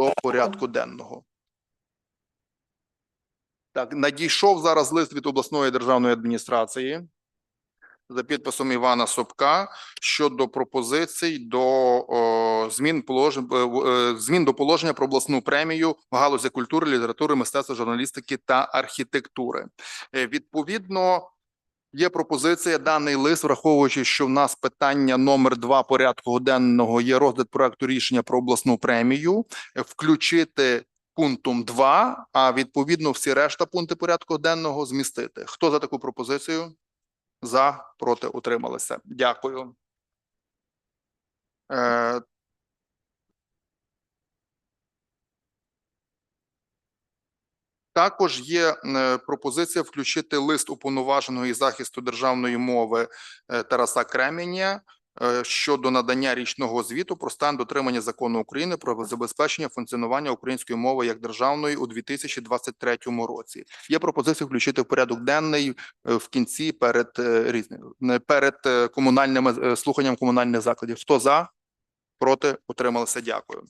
до порядку денного. Так, надійшов зараз лист від обласної державної адміністрації за підписом Івана Собка щодо пропозицій до о, змін положень е, е, змін до положення про обласну премію в галузі культури, літератури, мистецтва, журналістики та архітектури. Е, Відповідно, є пропозиція даний лист, враховуючи, що в нас питання номер два порядку денного є розгляд проекту рішення про обласну премію, е, включити пунктом 2, а відповідно всі решта пункти порядку денного змістити. Хто за таку пропозицію? За, проти, утрималися. Дякую. Також є е, пропозиція включити лист уповноваженого із захисту державної мови е, Тараса Кременя е, щодо надання річного звіту про стан дотримання закону України про забезпечення функціонування української мови як державної у 2023 році. Є пропозиція включити в порядок денний в кінці перед різним перед комунальними слуханням комунальних закладів. Хто за? Проти утрималися. Дякую.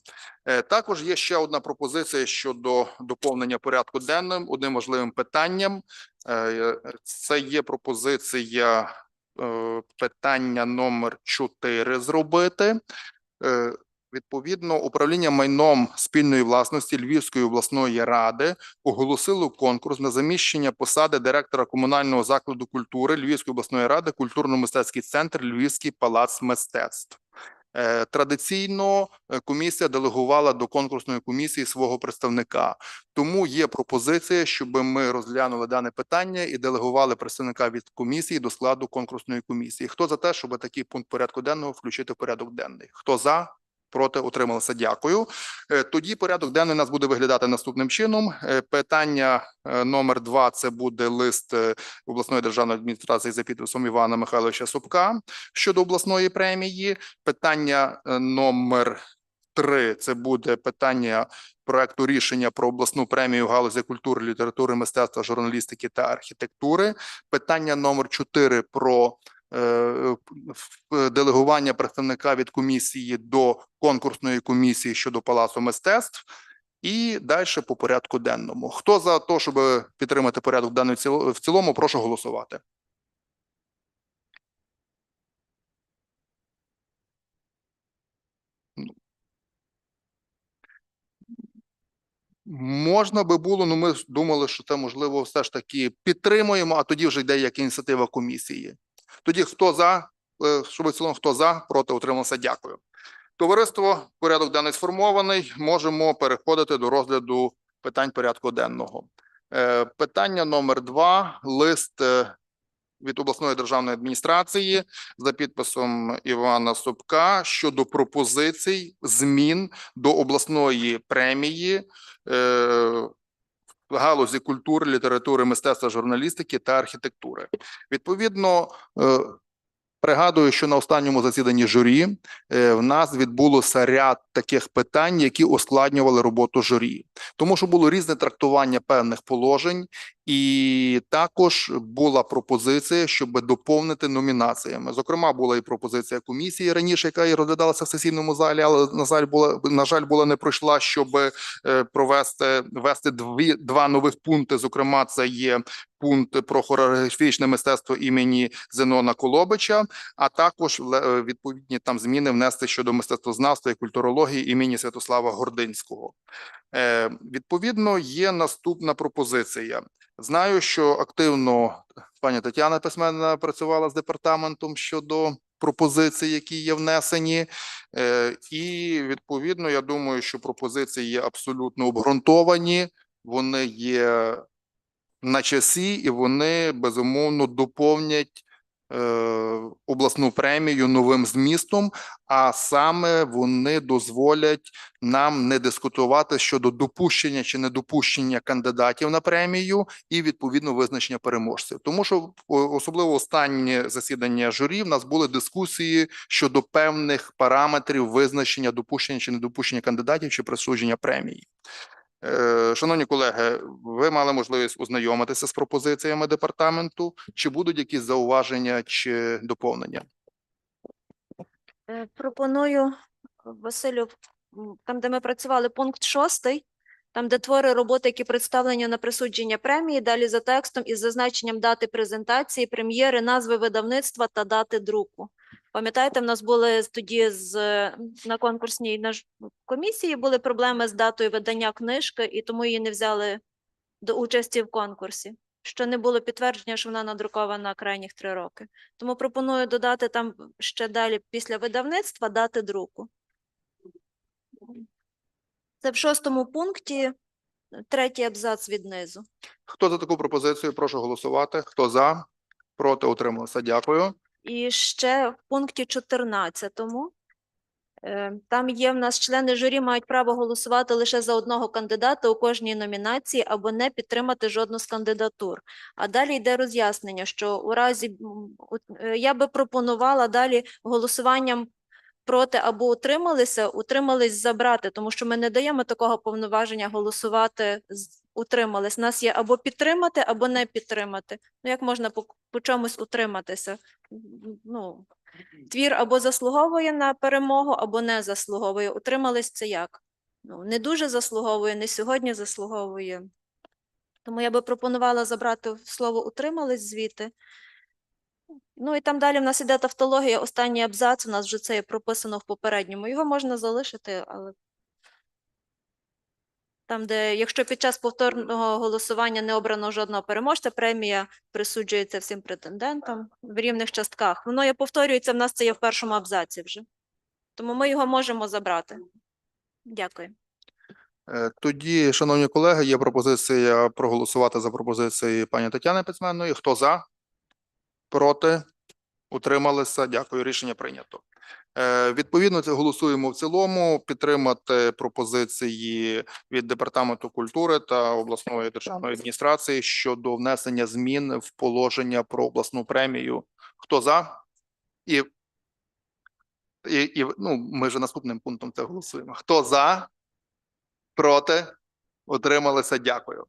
Е, Також є ще одна пропозиція щодо доповнення порядку денним. Одним важливим питанням е, це є пропозиція е, питання номер 4 зробити. Е, Відповідно, управління майном спільної власності Львівської обласної ради оголосило конкурс на заміщення посади директора комунального закладу культури Львівської обласної ради культурно-мистецький центр Львівський палац мистецтв. Е, Традиційно е, комісія делегувала до конкурсної комісії свого представника. Тому є пропозиція, щоб ми розглянули дане питання і делегували представника від комісії до складу конкурсної комісії. Хто за те, щоб такий пункт порядку денного включити в порядок денний? Хто за? Проти утрималися. Дякую. Е, Тоді порядок денний у нас буде виглядати наступним чином. Е, Питання е, номер два це буде лист обласної державної адміністрації за підписом Івана Михайловича Собка щодо обласної премії. Питання номер три це буде питання проекту рішення про обласну премію галузі культури, літератури, мистецтва, журналістики та архітектури. Питання номер чотири про в- делегування представника від комісії до конкурсної комісії щодо палацу мистецтв. І далі по порядку денному. Хто за те, щоб підтримати порядок денний в цілому, прошу голосувати. Можна би було, ну ми думали, що це можливо все ж таки підтримуємо, а тоді вже йде як ініціатива комісії. Тоді хто за, е, щоб в цілому хто за, проти утримався. Дякую. Товариство, порядок денний сформований. Можемо переходити до розгляду питань порядку денного. Е, Питання номер два. Лист е, від обласної державної адміністрації за підписом Івана Собка щодо пропозицій змін до обласної премії в галузі культури, літератури, мистецтва, журналістики та архітектури. Відповідно, е, пригадую, що на останньому засіданні журі е, в нас відбулося ряд таких питань, які ускладнювали роботу журі, тому що було різне трактування певних положень, і також була пропозиція, щоб доповнити номінаціями. Зокрема, була і пропозиція комісії раніше, яка і розглядалася в сесійному залі, але на жаль, була на жаль, була не пройшла, щоб е, провести ввести дві два нових пункти. Зокрема, це є пункт про хореографічне мистецтво імені Зенона Колобича, а також е, відповідні там зміни внести щодо мистецтвознавства і культурології імені Святослава Гординського. Е, відповідно, є наступна пропозиція. Знаю, що активно пані Тетяна Письменна працювала з департаментом щодо пропозицій, які є внесені. Е, і відповідно, я думаю, що пропозиції є абсолютно обґрунтовані, вони є на часі, і вони безумовно доповнять обласну премію новим змістом, а саме вони дозволять нам не дискутувати щодо допущення чи недопущення кандидатів на премію і відповідно визначення переможців. Тому що особливо останнє засідання журі в нас були дискусії щодо певних параметрів визначення допущення чи недопущення кандидатів чи присудження премії. Е, Шановні колеги, ви мали можливість ознайомитися з пропозиціями департаменту. Чи будуть якісь зауваження чи доповнення? Е, Пропоную Василю там, де ми працювали, пункт шостий, там, де твори роботи, які представлені на присудження премії, далі за текстом із зазначенням дати презентації, прем'єри, назви видавництва та дати друку. Пам'ятаєте, в нас були тоді з на конкурсній наш комісії були проблеми з датою видання книжки, і тому її не взяли до участі в конкурсі. Що не було підтвердження, що вона надрукована крайніх три роки. Тому пропоную додати там ще далі після видавництва дати друку. Це в шостому пункті, третій абзац від низу. Хто за таку пропозицію? Прошу голосувати. Хто за? Проти утрималися. Дякую. І ще в пункті 14 е, там є в нас члени журі мають право голосувати лише за одного кандидата у кожній номінації або не підтримати жодну з кандидатур. А далі йде роз'яснення, що у разі е, я би пропонувала далі голосуванням проти або утрималися, утримались забрати, тому що ми не даємо такого повноваження голосувати утримались. Нас є або підтримати, або не підтримати. Ну як можна по, по чомусь утриматися? Ну, твір або заслуговує на перемогу, або не заслуговує. Утримались це як? Ну, не дуже заслуговує, не сьогодні заслуговує. Тому я би пропонувала забрати слово утримались звідти. Ну і там далі в нас іде тавтологія, останній абзац, у нас вже це є прописано в попередньому. Його можна залишити, але там, де якщо під час повторного голосування не обрано жодного переможця, премія присуджується всім претендентам в рівних частках. Воно є повторюється, в нас це є в першому абзаці вже. Тому ми його можемо забрати. Дякую. Е, Тоді, шановні колеги, є пропозиція проголосувати за пропозиції пані Тетяни Письменної. Хто за? Проти? Утрималися? Дякую. Рішення прийнято. Е, Відповідно, голосуємо в цілому. Підтримати пропозиції від Департаменту культури та обласної державної адміністрації щодо внесення змін в положення про обласну премію. Хто за? І, і, і ну, ми вже наступним пунктом це голосуємо. Хто за? Проти? Утрималися. Дякую.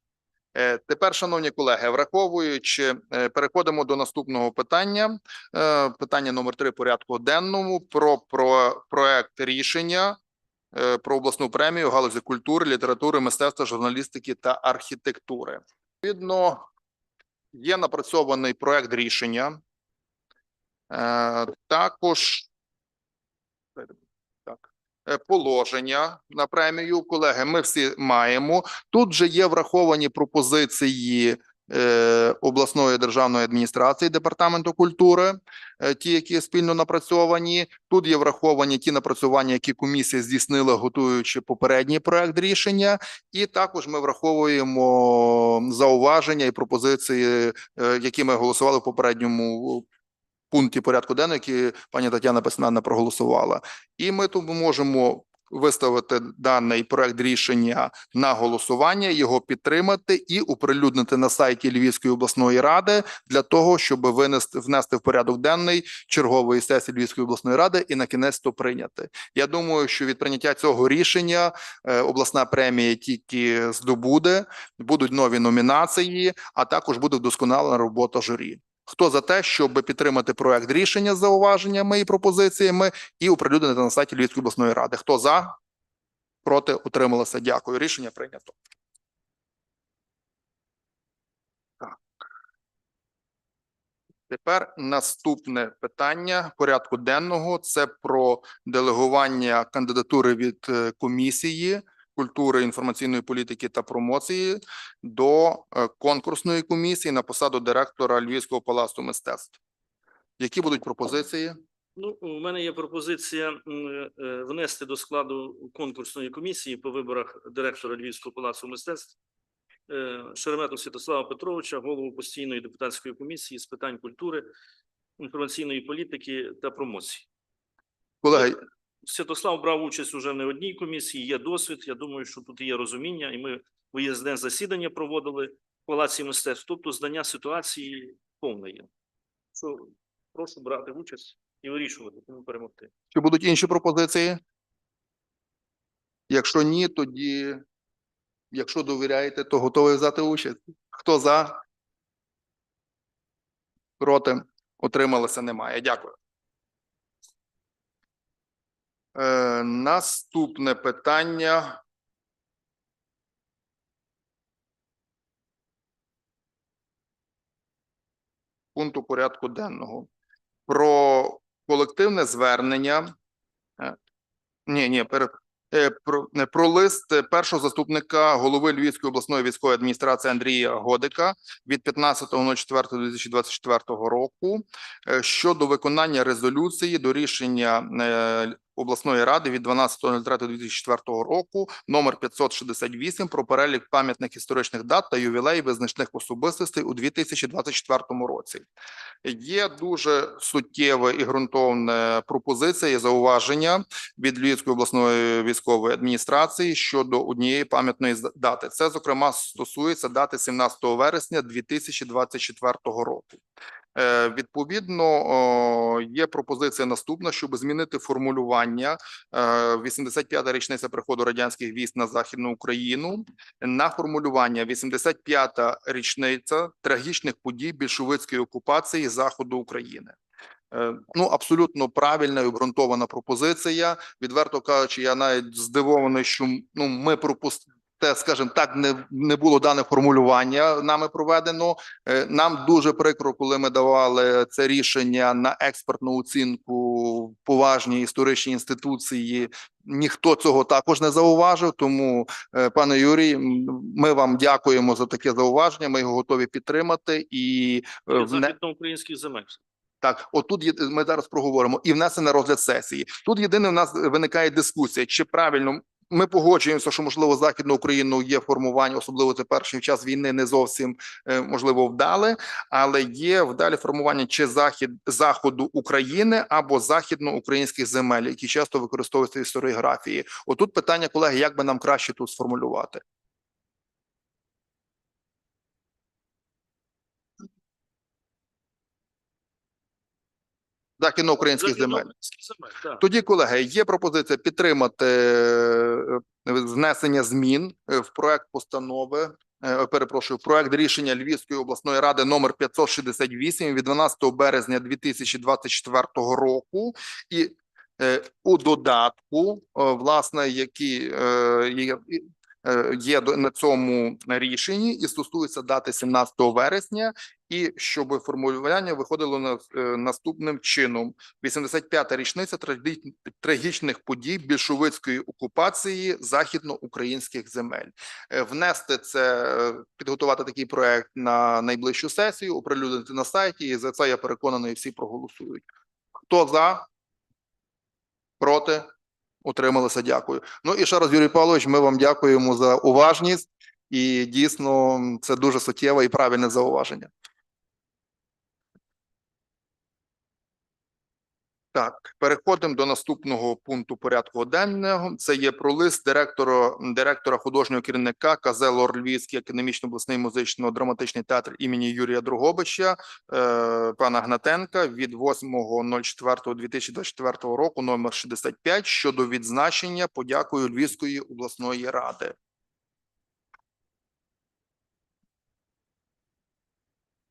Е, Тепер, шановні колеги, враховуючи, е, переходимо до наступного питання. Е, Питання номер три порядку денному про, про проект рішення про обласну премію галузі культури, літератури, мистецтва, журналістики та архітектури. Відповідно, є напрацьований проект рішення. Також так, положення на премію. Колеги, ми всі маємо. Тут же є враховані пропозиції е, обласної державної адміністрації департаменту культури, е, ті, які спільно напрацьовані. Тут є враховані ті напрацювання, які комісія здійснила, готуючи попередній проект рішення, і також ми враховуємо зауваження і пропозиції, е, які ми голосували в попередньому пункті порядку денного, які пані Тетяна Письменна проголосувала. І ми тому можемо виставити даний проект рішення на голосування, його підтримати і оприлюднити на сайті Львівської обласної ради для того, щоб винести внести в порядок денний чергової сесії Львівської обласної ради і на кінець то прийняти. Я думаю, що від прийняття цього рішення е, обласна премія тільки здобуде, будуть нові номінації, а також буде вдосконалена робота журі. Хто за те, щоб підтримати проект рішення з зауваженнями і пропозиціями і оприлюднити на сайті Львівської обласної ради? Хто за? Проти утрималося. Дякую. Рішення прийнято. Так. Тепер наступне питання порядку денного це про делегування кандидатури від е, комісії культури, інформаційної політики та промоції до е, конкурсної комісії на посаду директора Львівського палацу мистецтв. Які будуть пропозиції? Ну, у мене є пропозиція е, внести до складу конкурсної комісії по виборах директора Львівського палацу мистецтв е, Шеремету Святослава Петровича, голову постійної депутатської комісії з питань культури, інформаційної політики та промоції. Колеги, Святослав брав участь уже не одній комісії, є досвід. Я думаю, що тут є розуміння, і ми виїзне засідання проводили в палаці мистецтв. Тобто, знання ситуації повне є. Що прошу брати участь і вирішувати, кому перемогти. чи будуть інші пропозиції? Якщо ні, тоді, якщо довіряєте, то готові взяти участь. Хто за? Проти? Утрималося немає. Дякую. Е, наступне питання. Пункту порядку денного. Про колективне звернення. Е, Ні, ні, перед е, про, про лист першого заступника голови Львівської обласної військової адміністрації Андрія Годика від 15.04.2024 року щодо виконання резолюції до рішення обласної ради від 12.03.2004 року номер 568 про перелік пам'ятних історичних дат та ювілеїв визначних особистостей у 2024 році. Є дуже суттєва і ґрунтовна пропозиція і зауваження від Львівської обласної військової адміністрації щодо однієї пам'ятної дати. Це, зокрема, стосується дати 17 вересня 2024 року. Е, Відповідно, є пропозиція наступна, щоб змінити формулювання е, 85-та річниця приходу радянських військ на Західну Україну на формулювання 85-та річниця трагічних подій більшовицької окупації Заходу України. Е, Ну, абсолютно правильна і обґрунтована пропозиція. Відверто кажучи, я навіть здивований, що ну ми пропустили. Те, скажімо так, не, не було дане формулювання нами проведено. Е, Нам дуже прикро, коли ми давали це рішення на експертну оцінку в поважній історичній інституції. Ніхто цього також не зауважив. Тому, е, пане Юрій, ми вам дякуємо за таке зауваження. Ми його готові підтримати і е, Західноукраїнських земель. так, отут є, ми зараз проговоримо і внесе на розгляд сесії. Тут єдине в нас виникає дискусія, чи правильно ми погоджуємося, що можливо західну Україну є формування, особливо це в час війни, не зовсім е, можливо вдале, але є вдалі формування чи захід заходу України або західноукраїнських земель, які часто використовуються в історіографії. Отут питання, колеги, як би нам краще тут сформулювати? Західноукраїнських земель. Західноукраїнських земель. Тоді, колеги, є пропозиція підтримати е, внесення змін е, в проект постанови. е, Перепрошую, проект рішення Львівської обласної ради номер 568 від 12 березня 2024 року, і е, у додатку, е, власне, які е, є, е, до- на цьому рішенні, і стосується дати 17 вересня, і щоб формулювання виходило на е, наступним чином: 85-та річниця трагічних подій більшовицької окупації західноукраїнських земель. Е, Внести це, підготувати такий проект на найближчу сесію, оприлюднити на сайті, і за це я переконаний, всі проголосують. Хто за? Проти? Утрималися. Дякую. Ну і ще раз, Юрій Павлович, ми вам дякуємо за уважність, і дійсно це дуже суттєве і правильне зауваження. Так, переходимо до наступного пункту порядку денного. Це є про лист директора, директора художнього керівника КЗ «Лор Львівський академічно обласний музично-драматичний театр імені Юрія Другобича, е, пана Гнатенка від 8.04.2024 року, номер 65, щодо відзначення подякою Львівської обласної ради.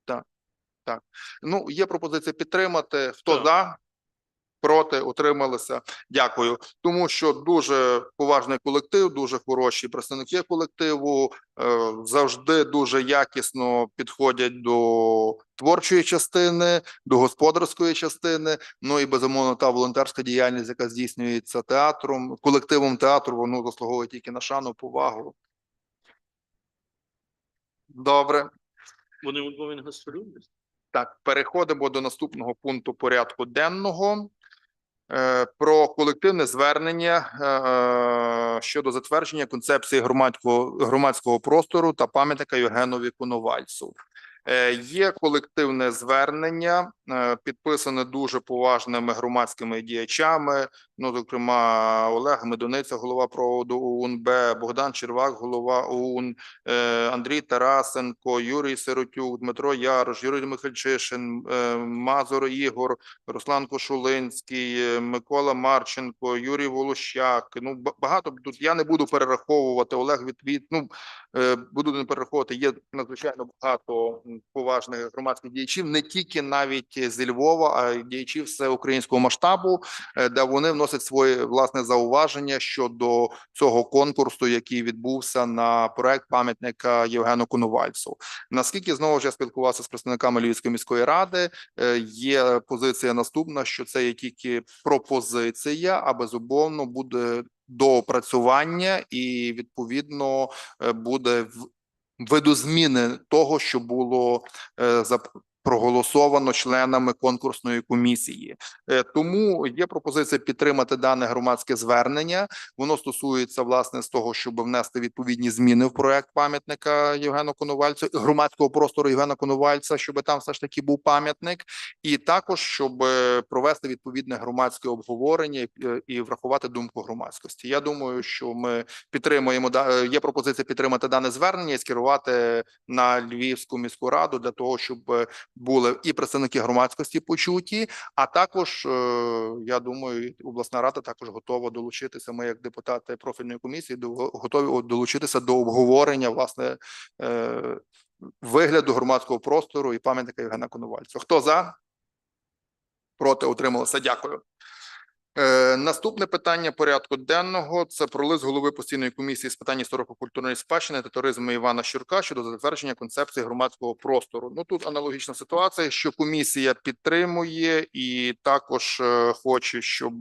Так, так. Ну, є пропозиція підтримати. Хто Так. за? Проти утрималися. Дякую. Тому що дуже поважний колектив, дуже хороші представники колективу е, завжди дуже якісно підходять до творчої частини, до господарської частини. Ну і безумовно та волонтерська діяльність, яка здійснюється театром, колективом театру, воно заслуговує тільки на шану, повагу. Добре. Вони у Львові не гастролюють? Так, переходимо до наступного пункту порядку денного. Е, Про колективне звернення е, щодо затвердження концепції громадського громадського простору та пам'ятника Євгенові Коновальцу. Е, Є колективне звернення, е, підписане дуже поважними громадськими діячами. Ну, зокрема, Олег Медуниця, голова проводу ОУН Б, Богдан Червак, голова ОУН, е, Андрій Тарасенко, Юрій Сиротюк, Дмитро Ярош, Юрій Михальчишин, е, Мазур Ігор, Руслан Кошулинський, е, Микола Марченко, Юрій Волощак. Ну багато тут я не буду перераховувати. Олег Вітвіт. Ну е, буду не перераховувати. Є надзвичайно багато поважних громадських діячів, не тільки навіть тільки зі Львова, а й діячі всеукраїнського масштабу, де вони вносять своє власне зауваження щодо цього конкурсу, який відбувся на проект пам'ятника Євгену Коновальцу. Наскільки знову ж я спілкувався з представниками Львівської міської ради, е, є позиція наступна, що це є тільки пропозиція, а безумовно буде доопрацювання, і відповідно е, буде в- видозміни того, що було е, проголосовано членами конкурсної комісії. Е, Тому є пропозиція підтримати дане громадське звернення. Воно стосується власне з того, щоб внести відповідні зміни в проект пам'ятника Євгену Коновальцю, громадського простору Євгена Коновальця, щоб там все ж таки був пам'ятник, і також щоб е, провести відповідне громадське обговорення е, і врахувати думку громадськості. Я думаю, що ми підтримуємо є пропозиція підтримати дане звернення і скерувати на Львівську міську раду для того, щоб були і представники громадськості почуті, а також е, я думаю, обласна рада також готова долучитися. Ми, як депутати профільної комісії, готові долучитися до обговорення власне е, вигляду громадського простору і пам'ятника Євгена Коновальця. Хто за? Проти утрималося. Дякую. Е, наступне питання порядку денного це про лист голови постійної комісії з питань історико-культурної спадщини та туризму Івана Щурка щодо затвердження концепції громадського простору. Ну тут аналогічна ситуація, що комісія підтримує і також е, хоче, щоб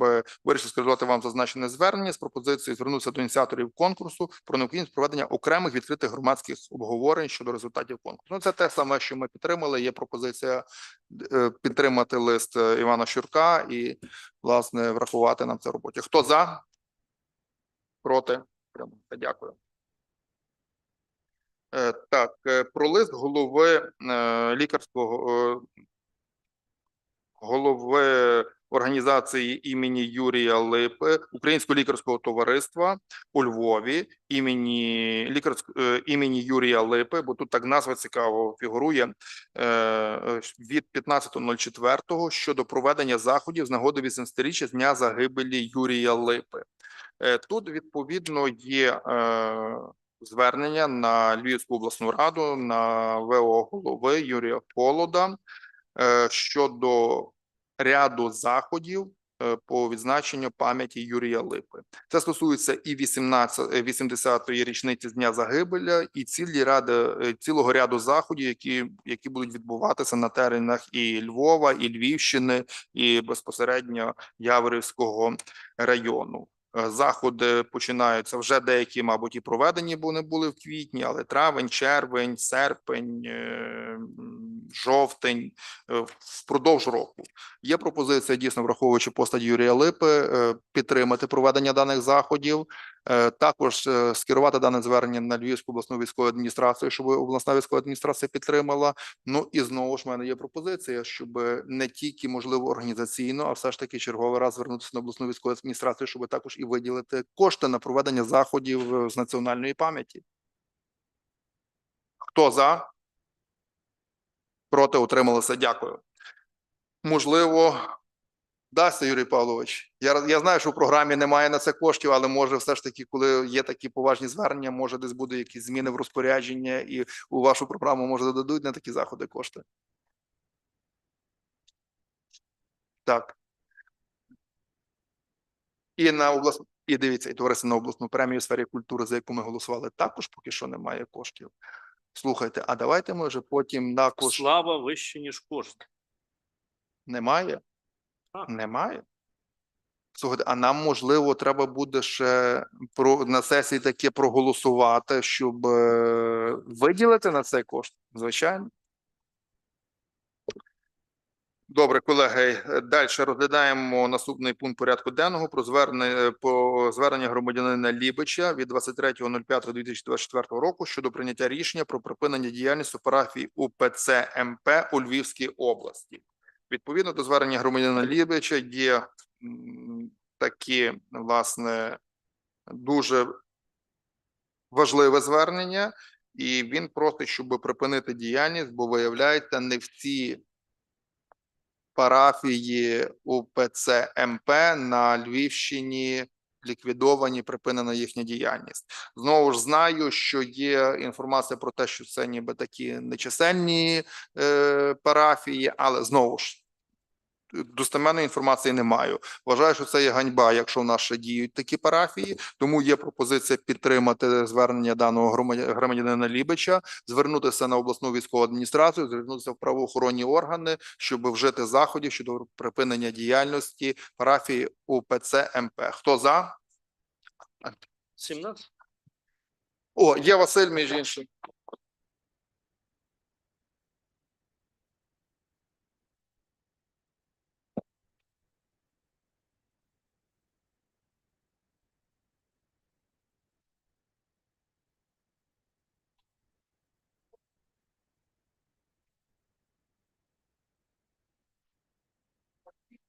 вирішити скерувати вам зазначене звернення з пропозицією звернутися до ініціаторів конкурсу про необхідність проведення окремих відкритих громадських обговорень щодо результатів конкурсу. Ну це те саме, що ми підтримали. Є пропозиція підтримати лист е, Івана Щурка і власне врахувати нам це роботі. Хто за? Проти? Дякую. Е, Так, е, про лист голови е, лікарського е, голови організації імені Юрія Липи Українського лікарського товариства у Львові імені лікарськ е, імені Юрія Липи, бо тут так назва цікаво фігурує е, від 15.04 щодо проведення заходів з нагоди 80-річчя з дня загибелі Юрія Липи. Е, Тут відповідно є звернення на Львівську обласну раду на ВО голови Юрія Холода щодо ряду заходів е, по відзначенню пам'яті Юрія Липи. Це стосується і 18, е, 80-ї річниці з дня загибеля, і цілі ради е, цілого ряду заходів, які, які будуть відбуватися на теренах і Львова, і Львівщини, і безпосередньо Яворівського району. Е, Заходи починаються вже деякі, мабуть, і проведені, бо не були в квітні, але травень, червень, серпень, е, жовтень е, впродовж року. Є пропозиція дійсно, враховуючи постать Юрія Липи, е, підтримати проведення даних заходів. Е, Також скерувати дане звернення на Львівську обласну військову адміністрацію, щоб обласна військова адміністрація підтримала. Ну і знову ж мене є пропозиція, щоб не тільки можливо організаційно, а все ж таки черговий раз звернутися на обласну військову адміністрацію, щоб також і виділити кошти на проведення заходів з національної пам'яті. Хто за? Проти утрималися. Дякую. Можливо, дасться Юрій Павлович. Я, я знаю, що в програмі немає на це коштів, але може, все ж таки, коли є такі поважні звернення, може десь буде якісь зміни в розпорядження, і у вашу програму може додадуть на такі заходи кошти. Так. І на обласну, і дивіться, і товариство на обласну премію у сфері культури, за яку ми голосували, також поки що немає коштів. Слухайте, а давайте може потім на кошт. Слава вище, ніж кошти. Немає? Так. Немає? Слухайте, а нам можливо треба буде ще про на сесії таке проголосувати, щоб е, виділити на цей кошт? Звичайно. Добре, колеги. Далі розглядаємо наступний пункт порядку денного про звернення по звернення громадянина Лібича від 23.05.2024 року щодо прийняття рішення про припинення діяльності парафії УПЦ МП у Львівській області. Відповідно до звернення громадянина Лібича є такі, власне, дуже важливе звернення, і він просить, щоб припинити діяльність, бо виявляється, не всі парафії УПЦ МП на Львівщині ліквідовані, припинена їхня діяльність. Знову ж знаю, що є інформація про те, що це ніби такі нечисельні е, парафії, але знову ж достеменної інформації не маю. Вважаю, що це є ганьба, якщо в нас ще діють такі парафії. Тому є пропозиція підтримати звернення даного громадянина Лібича, звернутися на обласну військову адміністрацію, звернутися в правоохоронні органи, щоб вжити заходів щодо припинення діяльності парафії УПЦ МП. Хто за? 17? О, є Василь, між іншим.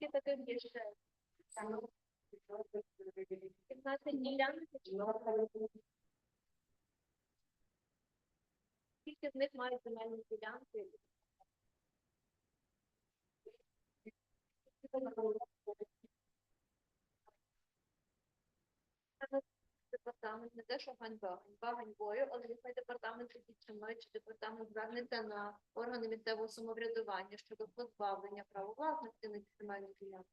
Скільки таких є ще? 15 ділянок? Скільки з них мають земельні ділянки? Департамент не те, що ганьба, ганьба ганьбою, але нехай департамент зі чи департамент звернеться на органи місцевого самоврядування щодо позбавлення права власності на ці земельні ділянки.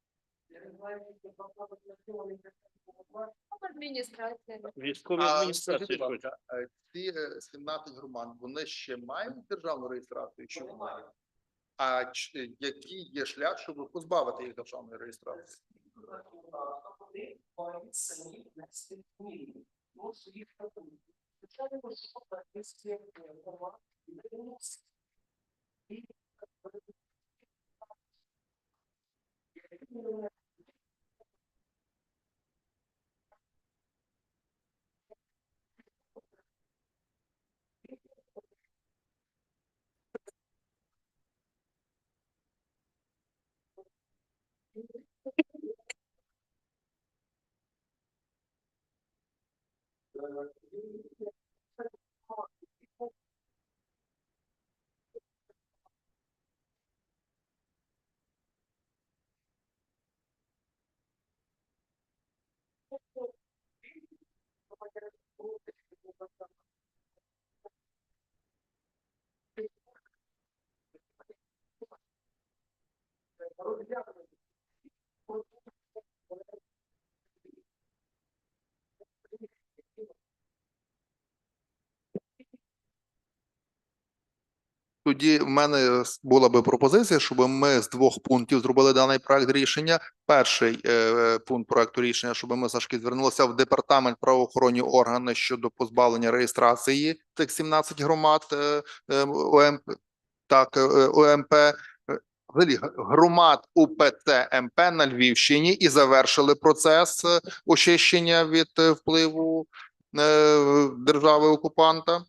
Адміністрація. Військові А скажіть, адміністрації. будь хочуть. ласка, е, ці е, 17 громад, вони ще мають державну реєстрацію чи немає? А ч- який є шлях, щоб позбавити їх державної реєстрації? но своих работников. Вначале мы шел на месте Орла и вернулся. И как бы... Я Gracias. Тоді в мене була би пропозиція, щоб ми з двох пунктів зробили даний проект рішення. Перший е, пункт проекту рішення, щоб ми Сашки звернулися в департамент правоохоронні органи щодо позбавлення реєстрації тих 17 громад е, е, ОМП, так, е, е, ОМП. е, Взагалі громад УПЦ МП на Львівщині і завершили процес е, очищення від впливу держави окупанта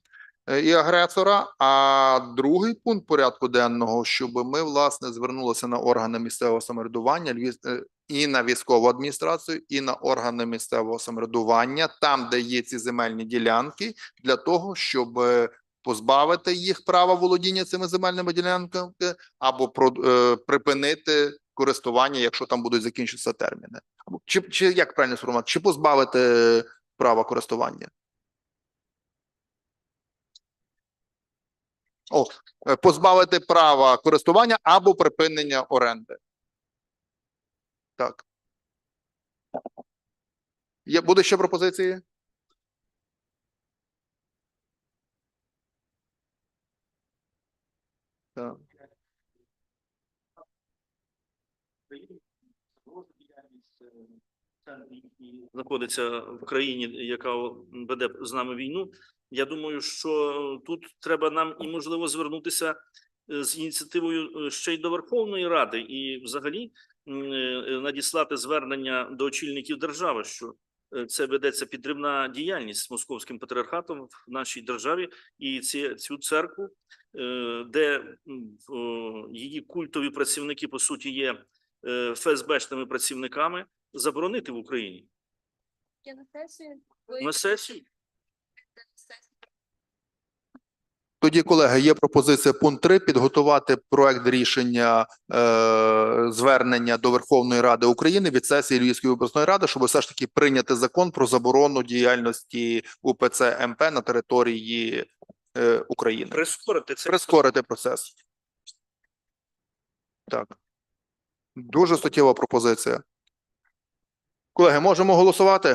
і агресора. А другий пункт порядку денного, щоб ми власне звернулися на органи місцевого самоврядування е, і на військову адміністрацію, і на органи місцевого самоврядування, там, де є ці земельні ділянки, для того, щоб е, позбавити їх права володіння цими земельними ділянками або про, е, припинити користування, якщо там будуть закінчитися терміни. Чи, чи як правильно сформувати, чи позбавити права користування? О, е, позбавити права користування або припинення оренди. Так. Є, буде ще пропозиції? Так. знаходиться в країні, яка веде з нами війну. Я думаю, що тут треба нам і можливо звернутися е, з ініціативою е, ще й до Верховної Ради, і взагалі е, надіслати звернення до очільників держави, що це ведеться підривна діяльність з московським патріархатом в нашій державі, і ці, цю церкву, де її культові працівники по суті є ФСБшними працівниками, заборонити в Україні на сесію. Тоді, колеги, є пропозиція пункт 3 підготувати проект рішення е, звернення до Верховної Ради України від сесії Львівської обласної ради, щоб все ж таки прийняти закон про заборону діяльності УПЦ МП на території е, України. Прискорити це Прискорити процес. Так. Дуже суттєва пропозиція. Колеги, можемо голосувати?